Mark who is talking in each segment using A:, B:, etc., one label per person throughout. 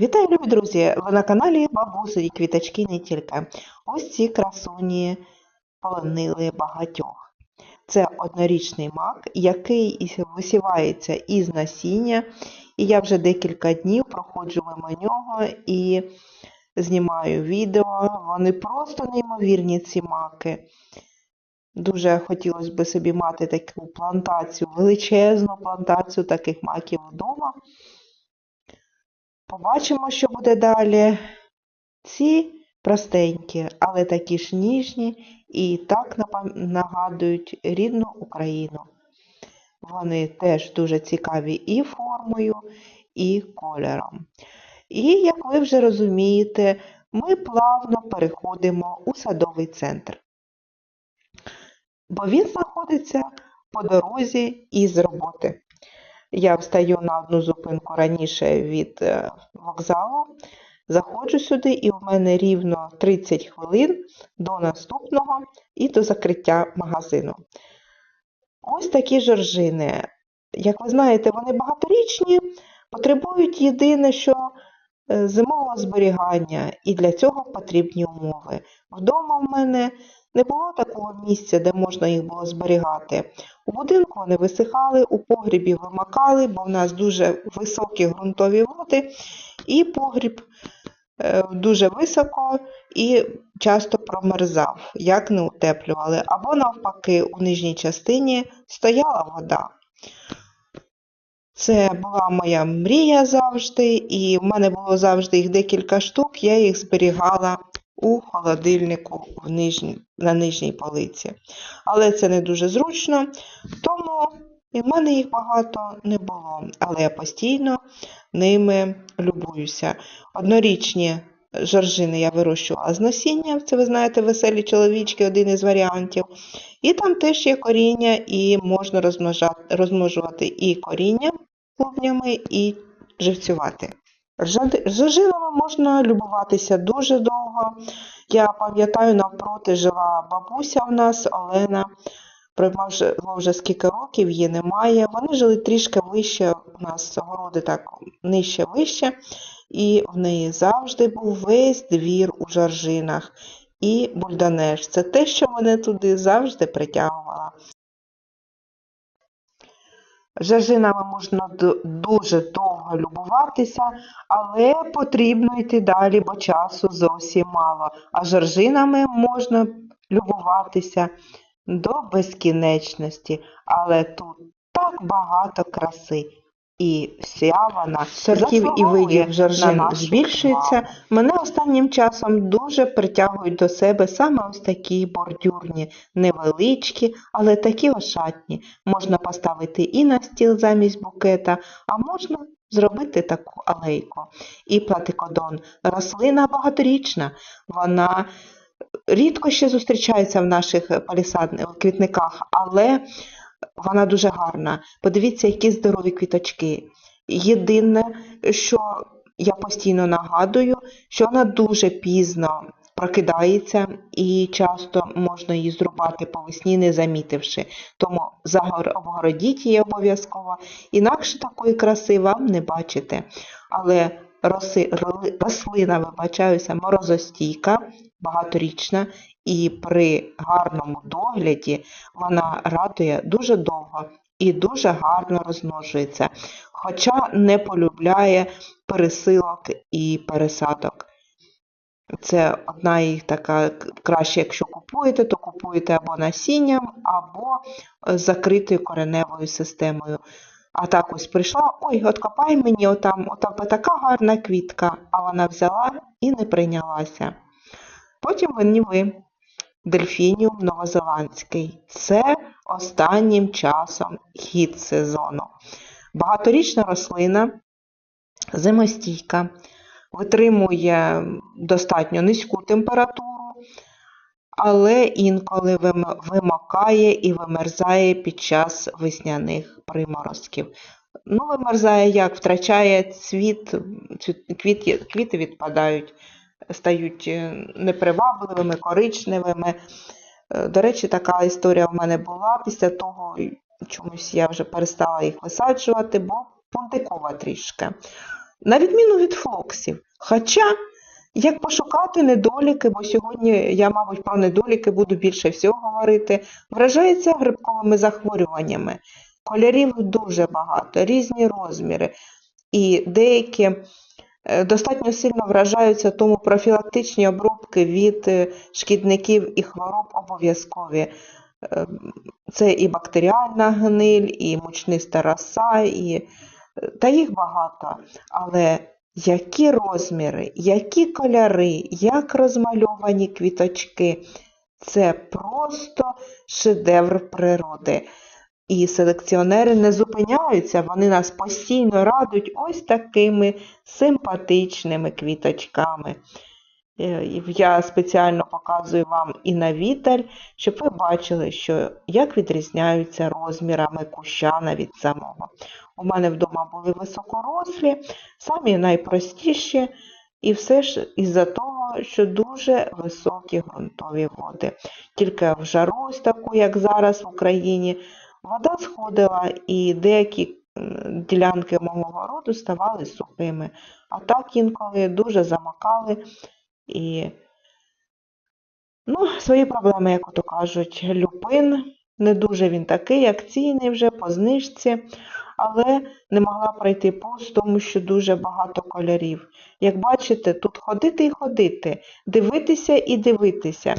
A: Вітаю, любі друзі! Ви на каналі Бабусі Квіточки не тільки. Ось ці красуні полонили багатьох. Це однорічний мак, який висівається із насіння. І я вже декілька днів проходжу мимо нього і знімаю відео. Вони просто неймовірні, ці маки. Дуже хотілося б собі мати таку плантацію, величезну плантацію таких маків вдома. Побачимо, що буде далі. Ці простенькі, але такі ж ніжні і так нагадують рідну Україну. Вони теж дуже цікаві і формою, і кольором. І, як ви вже розумієте, ми плавно переходимо у садовий центр. Бо він знаходиться по дорозі із роботи. Я встаю на одну зупинку раніше від е, вокзалу, заходжу сюди, і в мене рівно 30 хвилин до наступного і до закриття магазину. Ось такі жоржини. Як ви знаєте, вони багаторічні, потребують єдине, що е, зимового зберігання, і для цього потрібні умови. Вдома в мене не було такого місця, де можна їх було зберігати. У будинку вони висихали, у погрібі вимакали, бо в нас дуже високі ґрунтові води, і погріб е, дуже високо і часто промерзав, як не утеплювали. Або навпаки, у нижній частині стояла вода. Це була моя мрія завжди, і в мене було завжди їх декілька штук, я їх зберігала у холодильнику в нижній, на нижній полиці. Але це не дуже зручно, тому і в мене їх багато не було. Але я постійно ними любуюся. Однорічні жоржини я вирощувала з насіння, це ви знаєте, веселі чоловічки, один із варіантів. І там теж є коріння, і можна розмножувати і коріння клубнями, і живцювати. Жоржинами можна любуватися дуже довго. Я пам'ятаю, навпроти жила бабуся у нас, Олена. Пройшло вже скільки років, її немає. Вони жили трішки вище, у нас городи так нижче вище, і в неї завжди був весь двір у жоржинах. І бульдонеж. Це те, що мене туди завжди притягувало. Жоржинами можна дуже довго любуватися, але потрібно йти далі, бо часу зовсім мало. А жоржинами можна любуватися до безкінечності, але тут так багато краси. І вся вона сортів і видів жоржин збільшується. Мене останнім часом дуже притягують до себе саме ось такі бордюрні, невеличкі, але такі ошатні. Можна поставити і на стіл замість букета, а можна зробити таку алейку. І платикодон рослина багаторічна, вона рідко ще зустрічається в наших палісадних квітниках, але вона дуже гарна. Подивіться, які здорові квіточки. Єдине, що я постійно нагадую, що вона дуже пізно прокидається і часто можна її зрубати по весні, не замітивши. Тому обгородіть її обов'язково, інакше такої краси вам не бачите. Але роси, рослина, вибачаюся, морозостійка, багаторічна, і при гарному догляді вона радує дуже довго і дуже гарно розмножується, хоча не полюбляє пересилок і пересадок. Це одна їх така краще, якщо купуєте, то купуєте або насінням, або е, закритою кореневою системою. А так ось прийшла, ой, от копай мені, отам, отам така гарна квітка, а вона взяла і не прийнялася. Потім мені ви. Дельфініум новозеландський. Це останнім часом хід сезону. Багаторічна рослина, зимостійка, витримує достатньо низьку температуру, але інколи вим- вимокає і вимерзає під час весняних приморозків. Ну, вимерзає як, втрачає цвіт, цвіт- квіти, квіти відпадають, стають е, непривабливими, коричневими. Е, До речі, така історія в мене була. Після того чомусь я вже перестала їх висаджувати, бо пунтикова трішки. на відміну від флоксів. Хоча, як пошукати недоліки, бо сьогодні я, мабуть, про недоліки буду більше всього говорити, вражається грибковими захворюваннями. Кольорів дуже багато, різні розміри. І деякі е, достатньо сильно вражаються, тому профілактичні обробки від е, шкідників і хвороб обов'язкові. Е, Це і бактеріальна гниль, і мучниста роса, і... та їх багато. Але які розміри, які кольори, як розмальовані квіточки, це просто шедевр природи. І селекціонери не зупиняються, вони нас постійно радують ось такими симпатичними квіточками. Е, Я спеціально показую вам і на віталь, щоб ви бачили, що як відрізняються розмірами куща навіть самого. У мене вдома були високорослі, самі найпростіші, і все ж із-за того, що дуже високі ґрунтові води. Тільки в жару, таку, як зараз в Україні, вода сходила і деякі ділянки мого городу ставали сухими, а так інколи дуже замокали і ну, свої проблеми, як ото кажуть, люпин. Не дуже він такий акційний вже по знижці, але не могла пройти повз, тому що дуже багато кольорів. Як бачите, тут ходити і ходити, дивитися і дивитися.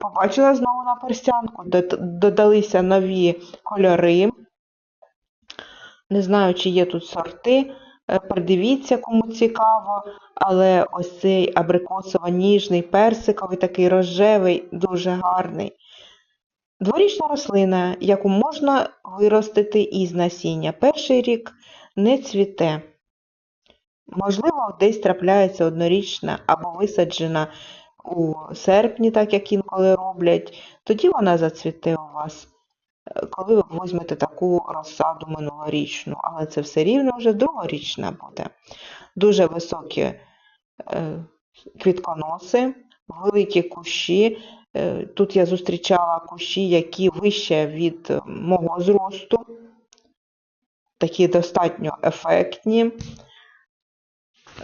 A: Побачила знову на перстянку, додалися нові кольори. Не знаю, чи є тут сорти. Е, Придивіться, кому цікаво, але ось цей абрикосово-ніжний, персиковий, такий рожевий, дуже гарний. Дворічна рослина, яку можна виростити із насіння. Перший рік не цвіте. Можливо, десь трапляється однорічна або висаджена у серпні, так як інколи роблять. Тоді вона зацвіте у вас, е, коли ви візьмете таку розсаду минулорічну, але це все рівно вже другорічна буде. Дуже високі е, квітконоси, великі кущі. Е, Тут я зустрічала кущі, які вище від е, мого зросту, такі достатньо ефектні.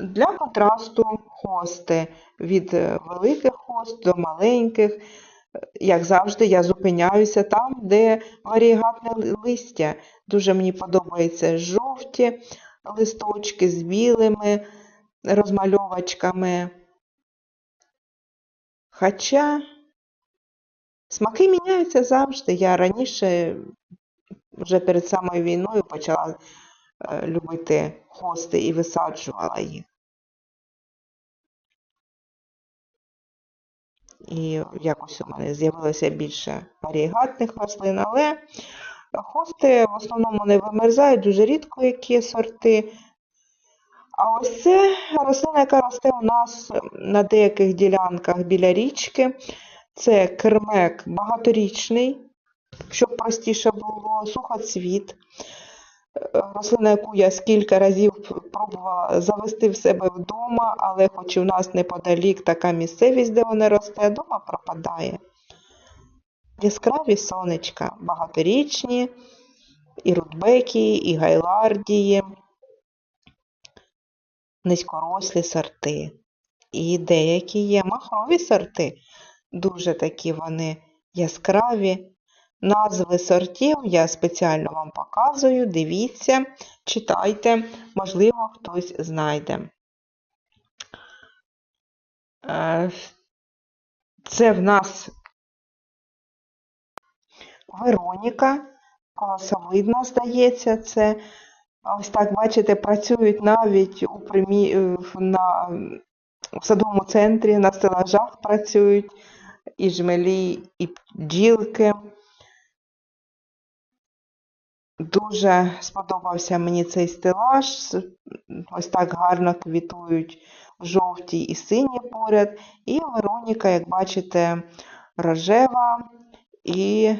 A: Для контрасту хости від е, великих хост до маленьких. Як завжди, я зупиняюся там, де варігатне ли- листя. Дуже мені подобаються жовті листочки з білими розмальовочками. Хоча смаки міняються завжди. Я раніше, вже перед самою війною, почала е, любити хости і висаджувала їх. І якось у мене з'явилося більше варігатних рослин, але хости в основному не вимерзають, дуже рідко які сорти. А ось це рослина, яка росте у нас на деяких ділянках біля річки. Це кермек багаторічний, щоб простіше було, сухоцвіт. Рослина, яку я скільки разів пробувала завести в себе вдома, але хоч в нас неподалік така місцевість, де вона росте, вдома пропадає. Яскраві сонечка, багаторічні, і рудбеки, і гайлардії, низькорослі сорти. І деякі є махрові сорти, дуже такі вони яскраві. Назви сортів я спеціально вам показую. Дивіться, читайте, можливо, хтось знайде. Е, Це в нас Вероніка, колосовидна, здається, це. Ось так, бачите, працюють навіть у примі... е, на... в садовому центрі, на стелажах працюють і жмелі, і бджілки. Дуже сподобався мені цей стелаж. Ось так гарно квітують жовті і сині поряд. І Вероніка, як бачите, рожева і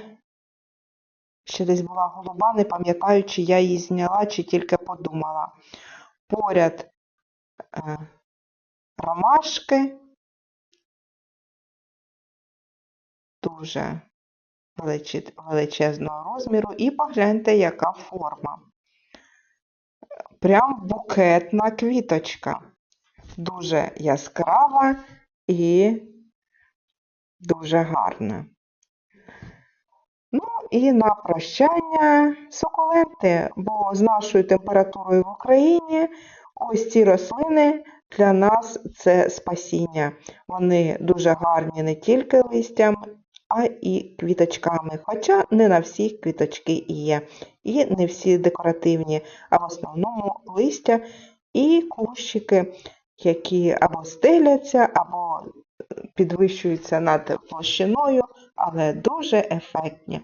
A: ще десь була голуба, не пам'ятаю, чи я її зняла, чи тільки подумала. Поряд е, ромашки. Дуже величезного розміру. І погляньте, яка форма. прям букетна квіточка. Дуже яскрава і дуже гарна. І на прощання сукуленти, бо з нашою температурою в Україні ось ці рослини для нас це спасіння. Вони дуже гарні не тільки листям, а і квіточками. Хоча не на всі квіточки є. І не всі декоративні, а в основному листя і кущики, які або стеляться, або підвищуються над площиною, але дуже ефектні.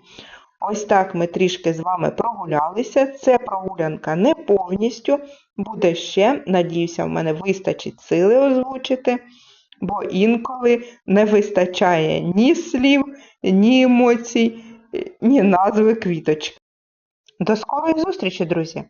A: Ось так ми трішки з вами прогулялися. Це прогулянка не повністю, буде ще. Надіюся, в мене вистачить сили озвучити, бо інколи не вистачає ні слів, ні емоцій, ні назви квіточки. До скорої зустрічі, друзі!